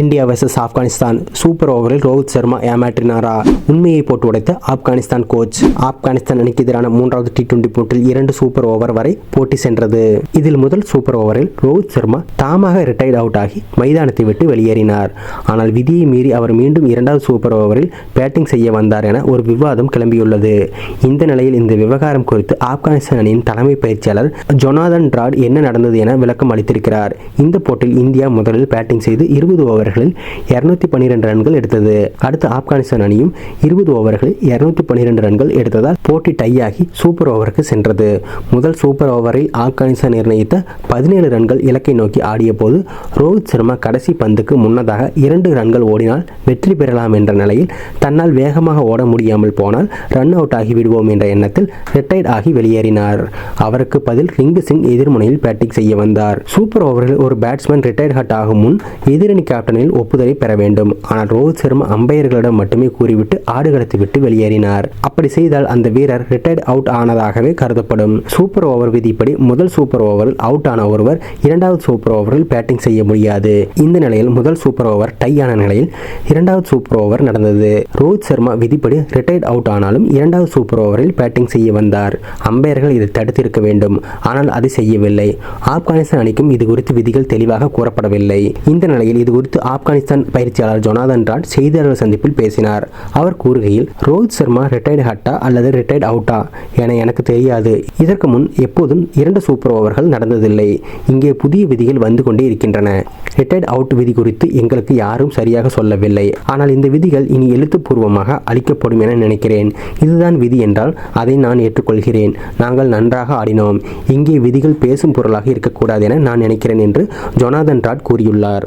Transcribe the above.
India versus Afghanistan super ஓவரில் ரோஹித் சர்மா ஏமாற்றினாரா? உண்மையை போட்டு உடைத்த ஆப்கானிஸ்தான் கோச் ஆப்கானிஸ்தான் அணிக்கு எதிரான மூன்றாவது டி டுவெண்டி போட்டியில் இரண்டு சூப்பர் ஓவர் வரை போட்டி சென்றது. இதில் முதல் சூப்பர் ஓவரில் ரோஹித் சர்மா தாமாக ரிட்டையர்ட் அவுட் ஆகி மைதானத்தை விட்டு வெளியேறினார். ஆனால் விதியை மீறி அவர் மீண்டும் இரண்டாவது சூப்பர் ஓவரில் பேட்டிங் செய்ய வந்தார் என ஒரு விவாதம் கிளம்பியுள்ளது. இந்த நிலையில் இந்த விவகாரம் குறித்து ஆப்கானிஸ்தான் அணியின் தலைமை பயிற்சியாளர் ஜொனாதன் டிராட் என்ன நடந்தது என விளக்கம் அளித்திருக்கிறார். இந்த போட்டியில் இந்தியா முதலில் பேட்டிங் செய்து இருபது ஓவர் ஓவர்களில் இரநூத்தி பன்னிரண்டு ரன்கள் எடுத்தது. அடுத்து ஆப்கானிஸ்தான் அணியும் இருபது ஓவர்களில் இரநூத்தி பன்னிரண்டு ரன்கள் எடுத்ததால் போட்டி டை ஆகி சூப்பர் ஓவருக்கு சென்றது. முதல் சூப்பர் ஓவரில் ஆப்கானிஸ்தான் நிர்ணயித்த பதினேழு ரன்கள் இலக்கை நோக்கி ஆடிய போது ரோஹித் சர்மா கடைசி பந்துக்கு முன்னதாக இரண்டு ரன்கள் ஓடினால் வெற்றி பெறலாம் என்ற நிலையில் தன்னால் வேகமாக ஓட முடியாமல் போனால் ரன் அவுட் ஆகி விடுவோம் என்ற எண்ணத்தில் ரிட்டையர்ட் ஆகி வெளியேறினார். அவருக்கு பதில் ரிங்கு சிங் எதிர்முனையில் பேட்டிங் செய்ய வந்தார். சூப்பர் ஓவரில் ஒரு பேட்ஸ்மேன் ரிட்டையர்ட் ஹட் ஆகும் முன் எதிரணி கேப்டனில் ஒப்புதலை பெற வேண்டும். ஆனால் ரோஹித் சர்மா அம்பையர்களிடம் மட்டுமே கூறிவிட்டு ஆடு கடத்தி விட்டு வெளியேறினார். அப்படி செய்தால் அந்த வீரர் ரிட்டையர்ட் அவுட் ஆனதாகவே கருதப்படும். சூப்பர் ஓவர் விதிப்படி முதல் சூப்பர் ஓவரில் அவுட் ஆன ஒருவர் இரண்டாவது சூப்பர் ஓவரில் பேட்டிங் செய்ய முடியாது. இந்த நிலையில் முதல் சூப்பர் ஓவர் டை ஆன நிலையில் இரண்டாவது சூப்பர் ஓவர் நடந்தது. ரோஹித் சர்மா விதிப்படி ரிட்டையர்ட் அவுட் ஆனாலும் இரண்டாவது சூப்பர் ஓவரில் பேட்டிங் செய்ய வந்தார். அம்பையர்கள் இதை தடுத்திருக்க வேண்டும். ஆனால் அதை செய்யவில்லை. ஆப்கானிஸ்தான் அணிக்கும் இது குறித்து விதிகள் தெளிவாக கூறப்படவில்லை. இந்த நிலையில் இது குறித்து ஆப்கானிஸ்தான் பயிற்சியாளர் ஜொனாதன் ராட் செய்தியாளர் சந்திப்பில் பேசினார். அவர் கூறுகையில் ரோஹித் சர்மா ரிட்டையர்டு ஹட்டா அல்லது ரிட்டையர்ட் அவுட்டா என எனக்கு தெரியாது. இதற்கு முன் எப்போதும் இரண்டு சூப்பர் ஓவர்கள் நடந்ததில்லை. இங்கே புதிய விதிகள் வந்து கொண்டே இருக்கின்றன. ரிட்டையர்ட் அவுட் விதி குறித்து எங்களுக்கு யாரும் சரியாக சொல்லவில்லை. ஆனால் இந்த விதிகள் இனி எழுத்துப்பூர்வமாக அளிக்கப்படும் என நினைக்கிறேன். இதுதான் விதி என்றால் அதை நான் ஏற்றுக்கொள்கிறேன். நாங்கள் நன்றாக ஆடினோம். இங்கே விதிகள் பேசும் பொருளாக இருக்கக்கூடாது என நான் நினைக்கிறேன் என்று ஜொனாதன் ராட் கூறியுள்ளார்.